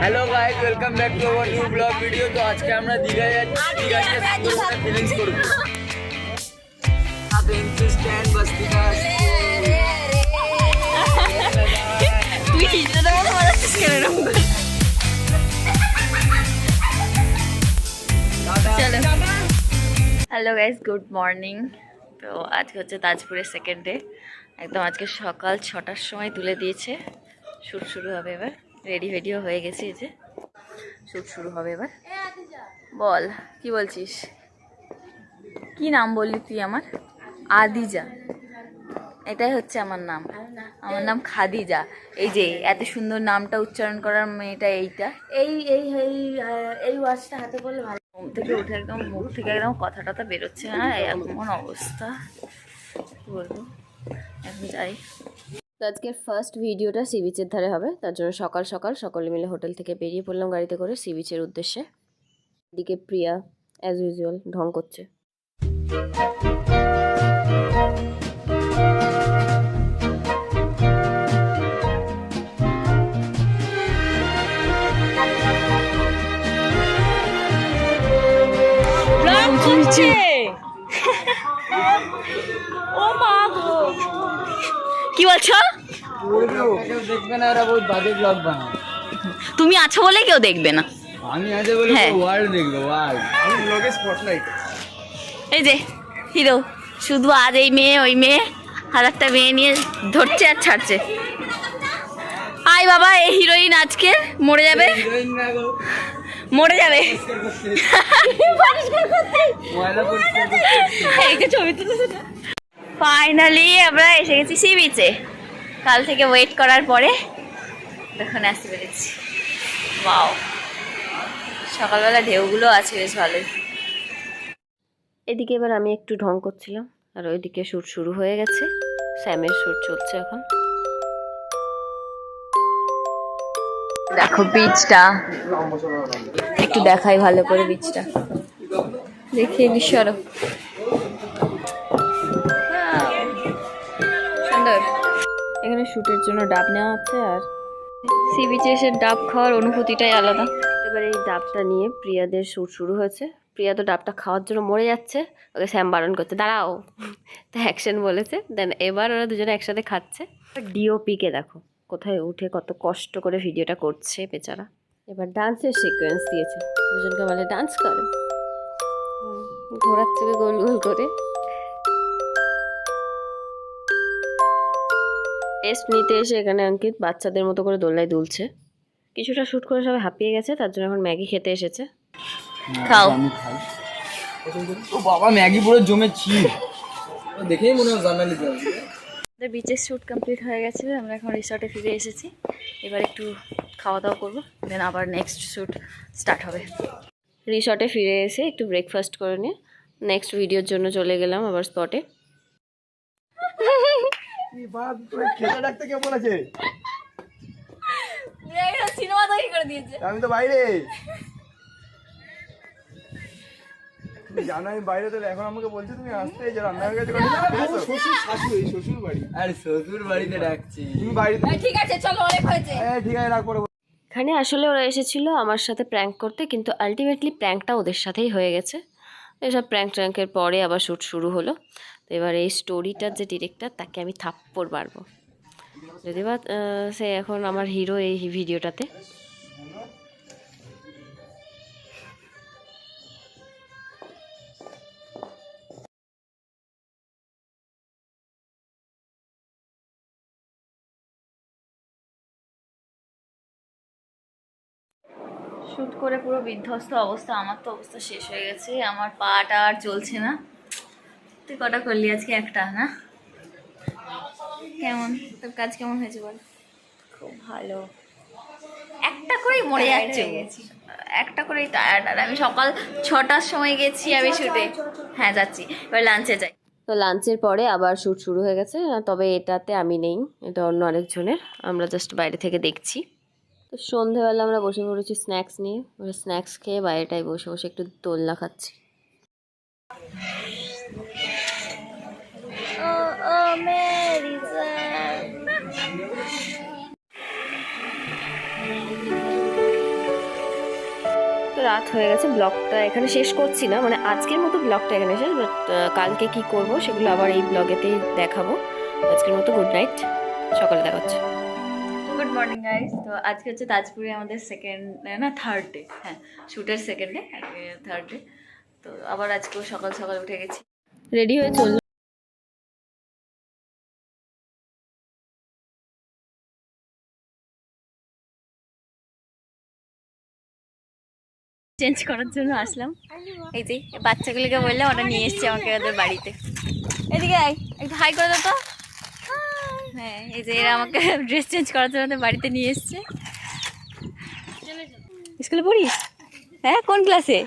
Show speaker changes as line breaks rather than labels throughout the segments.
Hello guys welcome back to our new blog video তো আজকে আমরা দীঘা যাচ্ছি। দীঘা গিয়ে সুন্দরবনে ফিলিংস করব। স্ট্যান্ড বস্তি का
তুই হিজড়ার মতো বাজাচ্ছিস কেন এরকম করে? চলো। হ্যালো গাইস গুড মর্নিং তো আজকে হচ্ছে তাজপুরের সেকেন্ড ডে একদম আজকে সকাল ছটার সময় তুলে দিয়েছে। শুরু শুরু হবে এবার। রেডি ফেডিও হয়ে গেছে এই যে। শ্যুট শুরু হবে এবার। বল কি বলছিস? কি নাম বললি তুই আমার? আদিজা। এটাই হচ্ছে আমার নাম। আমার নাম খাদিজা। এই যে এত সুন্দর নামটা উচ্চারণ করার মেয়েটা এইটা। এই এই এই এই ওয়াচটা হাতে পড়লে ভালো। ঘুম থেকে উঠে একদম মুখ থেকে একদম কথা টথা বেরোচ্ছে না। এমন অবস্থা। কি বলব? এখন যাই। তো আজকের ফার্স্ট ভিডিওটা সি বিচের ধারে হবে। তার জন্য সকাল সকাল সকলে মিলে হোটেল থেকে বেরিয়ে পড়লাম গাড়িতে করে সি বিচের উদ্দেশ্যে। এদিকে প্রিয়া অ্যাজ ইউজুয়াল ঢং করছে! করছে! ও মা গো! কি বলছো?
দেখবে না এরা বহুত বাজে ব্লগ বানায়।
তুমি আছো বলে কেউ দেখবে না?
আমি আছে বলে
হ্যাঁ।
ওয়ার্ল্ড দেখবে ওয়ার্ল্ড আমি ব্লগে স্পটলাইট
এই যে হিরো শুধু আজ এই মেয়ে ওই মেয়ে হাজারটা মেয়ে নিয়ে ধরছে আর ছাড়ছে। আয় বাবা এই হিরোইন আজকে মরে যাবে। মরে যাবে। ফাইনালি আমরা এসে গেছি সি বিচে কাল থেকে ওয়েট করার পরে এখন আসতে পেরেছি। বাও সকালবেলা ঢেউগুলো আছে বেশ ভালোই। এদিকে এবার আমি একটু ঢং করছিলাম আর ওইদিকে শ্যুট শুরু হয়ে গেছে। স্যামের শ্যুট চলছে এখন। দেখো বীজটা একটু দেখাই ভালো করে বীজটা দেখিয়ে বিশ্বর শুটের জন্য ডাব নেওয়া হচ্ছে আর সি বিচে এসে ডাব খাওয়ার অনুভূতিটাই আলাদা। এবার এই ডাবটা নিয়ে প্রিয়াদের শ্যুট শুরু হয়েছে। প্রিয়া তো ডাবটা খাওয়ার জন্য মরে যাচ্ছে, ওকে স্যাম বারণ করতে দাঁড়াও। তো অ্যাকশন বলেছে দেন এবার ওরা দুজনে একসাথে খাচ্ছে। ডিওপিকে দেখো, কোথায় উঠে কত কষ্ট করে ভিডিওটা করছে বেচারা। এবার ডান্সের সিকোয়েন্স দিয়েছে, দুজনকে বলে, ডান্স করে। ঘোরাচ্ছে গোল গোল করে টেস্ট নিতে এসে এখানে অঙ্কিত বাচ্চাদের মতো করে দোলনায় দুলছে। কিছুটা শ্যুট করে সবাই হাঁপিয়ে গেছে তার জন্য এখন ম্যাগি খেতে এসেছে। খাও।
ও বাবা ম্যাগি পুরো জমেছি ও দেখেই মনে হয় জানালি তো
আমাদের বিচের শ্যুট কমপ্লিট হয়ে গেছে আমরা এখন রিসর্টে ফিরে এসেছি। এবার একটু খাওয়া দাওয়া করব দেন আবার নেক্সট শ্যুট স্টার্ট হবে। রিসর্টে ফিরে এসে একটু ব্রেকফাস্ট করে নিয়ে নেক্সট ভিডিওর জন্য চলে গেলাম আবার স্পটে
খেতে ডাকতে কে বলেছে?
সিনেমা তৈরি করে দিয়েছে।
আমি তো বাইরে। তুমি জানো আমি বাইরে তো এখন আমাকে বলছো তুমি আসতে যে রান্না হয়ে গেছে শ্বশুর শাশুড়ি শ্বশুর বাড়ি।
আর শ্বশুর বাড়িতে ডাকছি।
তুমি বাইরে
ঠিক আছে চলো অনেক হয়েছে।
হ্যাঁ ঠিক আছে রাখ পরে
এখানে আসলে ওরা এসেছিল আমার সাথে প্র্যাঙ্ক করতে কিন্তু আলটিমেটলি প্র্যাঙ্কটা ওদের সাথেই হয়ে গেছে। এসব প্র্যাঙ্ক ট্র্যাঙ্কের পরে আবার শ্যুট শুরু হলো। তো এবার এই স্টোরিটার যে ডিরেক্টর তাকে আমি থাপ্পড় মারবো। যদি বা সে এখন আমার হিরো এই ভিডিওটাতে। শ্যুট করে পুরো বিধ্বস্ত অবস্থা, আমার তো অবস্থা শেষ হয়ে গেছে। আমার পাটা আর চলছে না। তুই কটা করলি আজকে একটা না? কেমন? তোর কাজ কেমন হয়েছে বল? খুব ভালো। একটা করেই মরে যাচ্ছে। একটা করেই টায়ার্ড আর আমি সকাল ছটার সময় গেছি আমি শুটে হ্যাঁ যাচ্ছি। এবার লাঞ্চে যাই। তো লাঞ্চের পরে আবার শ্যুট শুরু হয়ে গেছে তবে এটাতে আমি নেই এটা অন্য আরেকজনের। আমরা জাস্ট বাইরে থেকে দেখছি। তো সন্ধেবেলা আমরা বসে পড়েছি স্ন্যাক্স নিয়ে। স্ন্যাক্স খেয়ে বাইরেটায় বসে বসে একটু দোলনা খাচ্ছি। মেরি
তো রাত হয়ে গেছে ব্লগটা এখানে শেষ করছি না। মানে আজকের মতো ব্লগটা এখানে শেষ বাট কালকে কি করব সেগুলো আবার এই ব্লগেতেই দেখাবো। আজকের মতো গুড নাইট সকালে দেখা হচ্ছে।
গুড মর্নিং গাইস তো আজকে হচ্ছে তাজপুরে আমাদের সেকেন্ড না থার্ড ডে হ্যাঁ শ্যুটের সেকেন্ড ডে থার্ড ডে তো আবার আজকেও সকাল সকাল উঠে গেছি।
রেডি হয়ে চলল
চেঞ্জ করার জন্য আসলাম। এই যে, বাচ্চাগুলোকে বললাম ওরা নিয়ে এসছে আমাকে ওদের বাড়িতে। এদিকে একটু হাই করে দাও তো। হ্যাঁ এই যে এরা আমাকে ড্রেস চেঞ্জ করার জন্য বাড়িতে নিয়ে এসছে। স্কুলে পড়িস? হ্যাঁ কোন ক্লাসে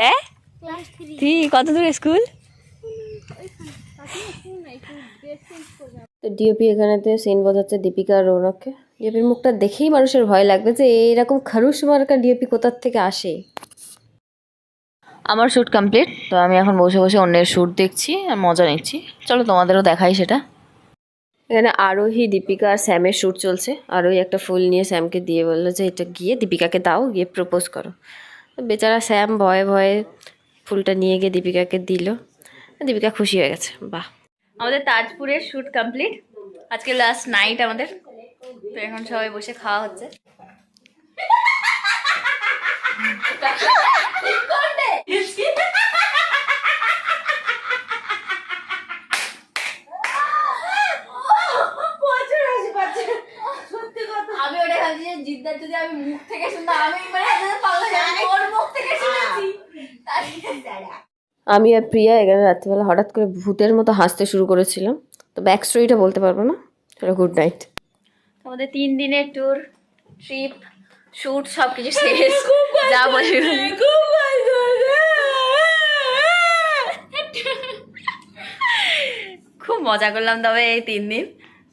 হ্যাঁ? তুই কত দূরে স্কুল?
তো ডিওপি এখানেতে সিন বোঝাচ্ছে দীপিকা আর রৌনককে ডিওপির মুখটা দেখেই মানুষের ভয় লাগবে যে এইরকম খারুস মার্কা ডিওপি কোথার থেকে আসে?
আমার শ্যুট কমপ্লিট তো আমি এখন বসে বসে অন্যের শ্যুট দেখছি আর মজা নিচ্ছি। চলো তোমাদেরও দেখাই সেটা।
এখানে আরোহী দীপিকা আর স্যামের শ্যুট চলছে। আরোহী একটা ফুল নিয়ে স্যামকে দিয়ে বলল যে এটা গিয়ে দীপিকাকে দাও গিয়ে প্রপোজ করো। তো বেচারা স্যাম ভয়ে ভয়ে ফুলটা নিয়ে গিয়ে দীপিকাকে দিল। দীপিকা খুশি হয়ে গেছে। বাহ।
আমাদের তাজপুরের শ্যুট কমপ্লিট। আজকে লাস্ট নাইট আমাদের তো এখন সবাই বসে খাওয়া হচ্ছে। আমি ওটা ভাবছি যে জিদ্দার যদি আমি মুখ থেকে শুনতাম আমি মানে পাগল হয়ে যাব, ওর মুখ থেকে শুনেছি।
আমি আর প্রিয়া এখানে রাত্রিবেলা হঠাৎ করে ভূতের মতো হাসতে শুরু করেছিলাম। তো ব্যাক স্টোরিটা বলতে পারব না। গুড নাইট
আমাদের তিন দিনের ট্যুর ট্রিপ শুট সব কিছু শেষ যা বলি। খুব মজা করলাম তবে এই তিন দিন।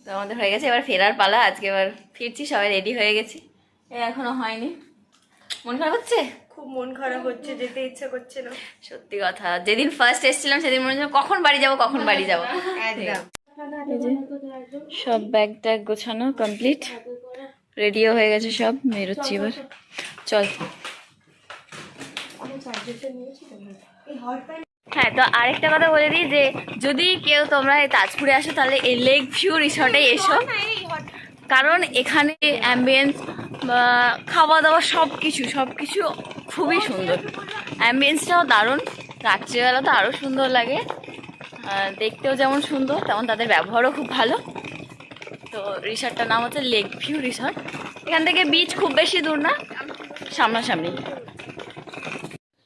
তো আমাদের হয়ে গেছে এবার ফেরার পালা। আজকে এবার ফিরছি সবাই রেডি হয়ে গেছি। এ এখনও হয়নি। মন খারাপ হচ্ছে?
খুব মন খারাপ হচ্ছে যেতে ইচ্ছা করছে না।
সত্যি কথা। যেদিন ফার্স্ট এসেছিলাম সেদিন মনে হচ্ছে কখন বাড়ি যাব কখন বাড়ি যাব।
একদম।
সব ব্যাগ ট্যাগ গোছানো কমপ্লিট। রেডিও হয়ে গেছে সব, বেরোচ্ছি এবার। চল। হ্যাঁ তো আরেকটা কথা বলে দিই যে, যদি কেউ তোমরা এই তাজপুরে আসো, তাহলে এই লেক ভিউ রিসর্টে এসো। কারণ এখানে অ্যাম্বিয়েন্স বা খাওয়া দাওয়া সব কিছু সব কিছু খুবই সুন্দর। অ্যাম্বিয়েন্সটাও দারুণ। রাত্রিবেলা তো আরও সুন্দর লাগে। দেখতেও যেমন সুন্দর, তেমন তাদের ব্যবহারও খুব ভালো। তো রিসর্টটার নাম হচ্ছে লেক ভিউ রিসর্ট এখান থেকে বিচ খুব বেশি দূর না, সামনাসামনি।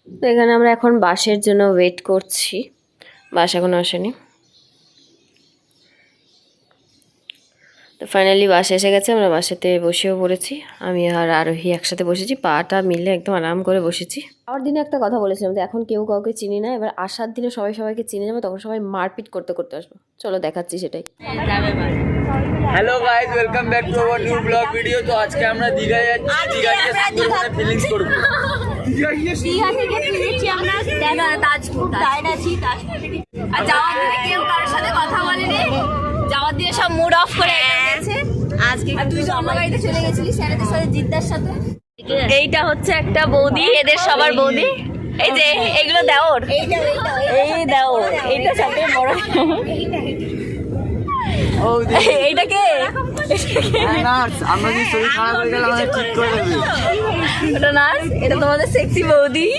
তো এখানে আমরা এখন বাসের জন্য ওয়েট করছি। বাস এখনও আসেনি। ফাইনালি বাসে এসে গেছে আমরা বাসাতে বসেও পড়েছি। আমি আর আরোহী একসাথে বসেছি পাটা মিলে একদম আরাম করে বসেছি। আমার দিনে একটা কথা বলেছিলাম যে এখন কেউ কাউকে চিনি না এবার আসার দিনে সবাই সবাইকে চিনে যাবে তখন সবাই মারপিট করতে করতে আসব। চলো দেখাচ্ছি সেটাই।
Hello guys welcome back to our new blog video তো আজকে আমরা দীঘায় যাচ্ছি দীঘা গিয়ে সুন্দরবনে ফিলিংস করব। দীঘা গিয়ে
আর যাওয়ার দিনে কেউ কারোর সাথে কথা বলেনি? যাওয়ার দিনে সব মুড অফ করে গেছে। আজকে তুই তো আমার বাড়িতে চলে গেছিলি স্যারেদের সাথে জিদ্দার সাথে? এইটা হচ্ছে একটা বৌদি এদের সবার বৌদি। এই যে এগুলো দেওর এই দেওর এইটা সবথেকে বড়।
ও
এইটা কে?
নার্স। আমরা যদি শরীর খারাপ হয়ে গেলে আমাদের ঠিক করে দেবে।
এটা নার্স? এটা তোমাদের সেক্সি বৌদি।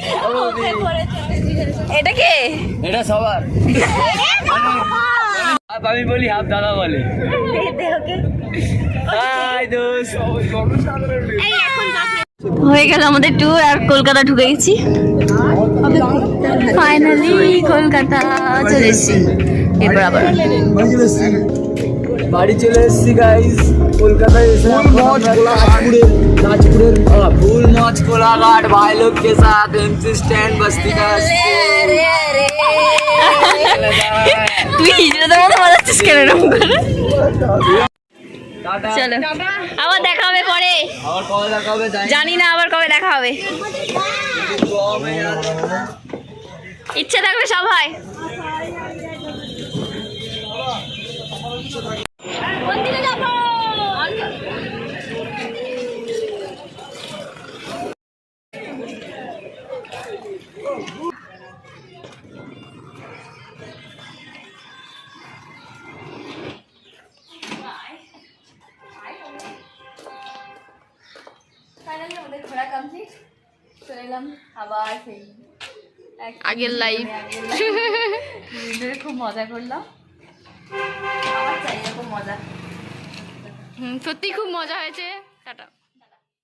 এটা কে?
এটা সবার। হাফ আমি বলি হাফ দাদা বলে।
হয়ে গেল আমাদের ট্যুর আর কলকাতা ঢুকে গেছি। ফাইনালি কলকাতা চলে এসেছি। এবার আবার।
বাড়ি চলে এসেছি গাইস কলকাতায় এসে নাচপুরের নাচপুরের ফুল নাচ কোলাঘাট ভাই লোক কে সাথ এমসি স্ট্যান্ড বস্তি
তুই হিজড়াদের মতো বাজাচ্ছিস কেন এরকম করে চলো। আবার দেখা হবে পরে।
জানি
না আবার কবে দেখা হবে। ইচ্ছে থাকবে সব এলাম আবার সেই
আগের লাইফ
দুদিন খুব মজা করলাম। আবার চাই এরকম মজা।
সত্যি খুব মজা হয়েছে।